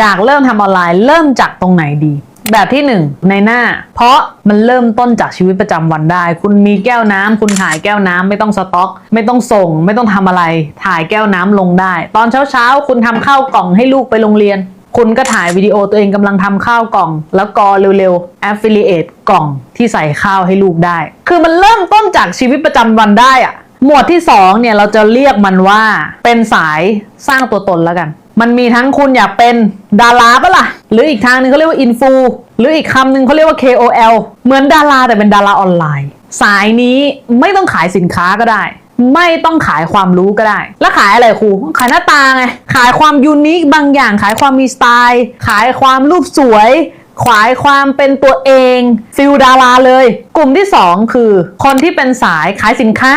อยากเริ่มทำออนไลน์เริ่มจากตรงไหนดี แบบที่หนึ่งในหน้า เพราะมันเริ่มต้นจากชีวิตประจำวันได้ คุณมีแก้วน้ำคุณถ่ายแก้วน้ำไม่ต้องสต็อก ไม่ต้องส่ง ไม่ต้องทำอะไร ถ่ายแก้วน้ำลงได้ ตอนเช้าๆ คุณทำข้าวกล่องให้ลูกไปโรงเรียนคุณก็ถ่ายวิดีโอตัวเองกำลังทำข้าวกล่อง แล้วกอเร็วๆ affiliate กล่องที่ใส่ข้าวให้ลูกได้ คือมันเริ่มต้นจากชีวิตประจำวันได้อะหมวดที่สองเนี่ยเราจะเรียกมันว่าเป็นสายสร้างตัวตนแล้วกันมันมีทั้งคุณอยากเป็นดาราปะล่ะ หรืออีกทางหนึ่งเขาเรียกว่าอินฟูหรืออีกคำหนึ่งเขาเรียกว่า KOL เหมือนดาราแต่เป็นดาราออนไลน์ สายนี้ไม่ต้องขายสินค้าก็ได้ ไม่ต้องขายความรู้ก็ได้ แล้วขายอะไรครู ขายหน้าตาไง ขายความยูนิคบางอย่าง ขายความมีสไตล์ ขายความรูปสวย ขายความเป็นตัวเองฟิลดาราเลย กลุ่มที่ 2 คือ คนที่เป็นสายขายสินค้า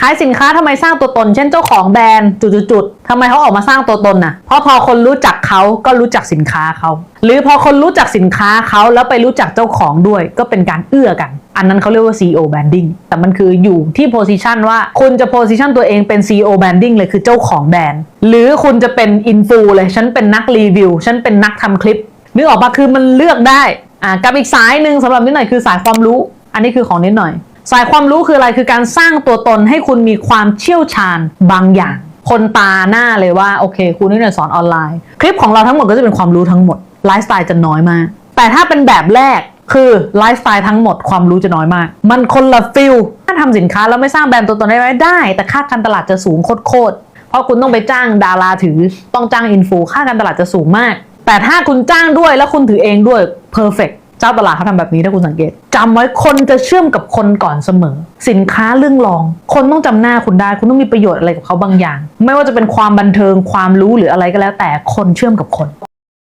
ขายสินค้าทำไมสร้างตัวตน เช่นเจ้าของแบรนด์จุดๆทำไมเขาออกมาสร้างตัวตนน่ะ เพราะพอคนรู้จักเขาก็รู้จักสินค้าเขา หรือพอคนรู้จักสินค้าเขาแล้วไปรู้จักเจ้าของด้วย ก็เป็นการเอื้อกัน อันนั้นเขาเรียกว่า CEO branding แต่มันคืออยู่ที่ position ว่าคุณจะ position ตัวเองเป็น CEO branding เลยคือเจ้าของแบรนด์ หรือคุณจะเป็น influ เลยฉันเป็นนักรีวิวฉันเป็นนักทำคลิปนึกออกปะคือมันเลือกได้อ่ากับอีกสายหนึ่งสำหรับนิดหน่อยคือสายความรู้ อันนี้คือของนิดหน่อย สายความรู้คืออะไรคือการสร้างตัวตนให้คุณมีความเชี่ยวชาญบางอย่าง คนตาหน้าเลยว่าโอเคครูนิดหน่อยสอนออนไลน์ คลิปของเราทั้งหมดก็จะเป็นความรู้ทั้งหมดไลฟ์สไตล์จะน้อยมาก แต่ถ้าเป็นแบบแรกคือไลฟ์สไตล์ทั้งหมดความรู้จะน้อยมาก มันคนละฟิลถ้าทำสินค้าแล้วไม่สร้างแบรนด์ตัวตนได้ไหมได้ แต่ค่าการตลาดจะสูงโคตรเพราะคุณต้องไปจ้างดาราถือ ต้องจ้างอินฟูค่าการตลาดจะสูงมาก แต่ถ้าคุณจ้างด้วยแล้วคุณถือเองด้วย perfect เจ้าตลาดเขาทำแบบนี้ถ้าคุณสังเกตจำไว้คนจะเชื่อมกับคนก่อนเสมอ สินค้าเรื่องรอง คนต้องจำหน้าคุณได้ คุณต้องมีประโยชน์อะไรกับเขาบางอย่าง ไม่ว่าจะเป็นความบันเทิงความรู้หรืออะไรก็แล้ว แต่คนเชื่อมกับคน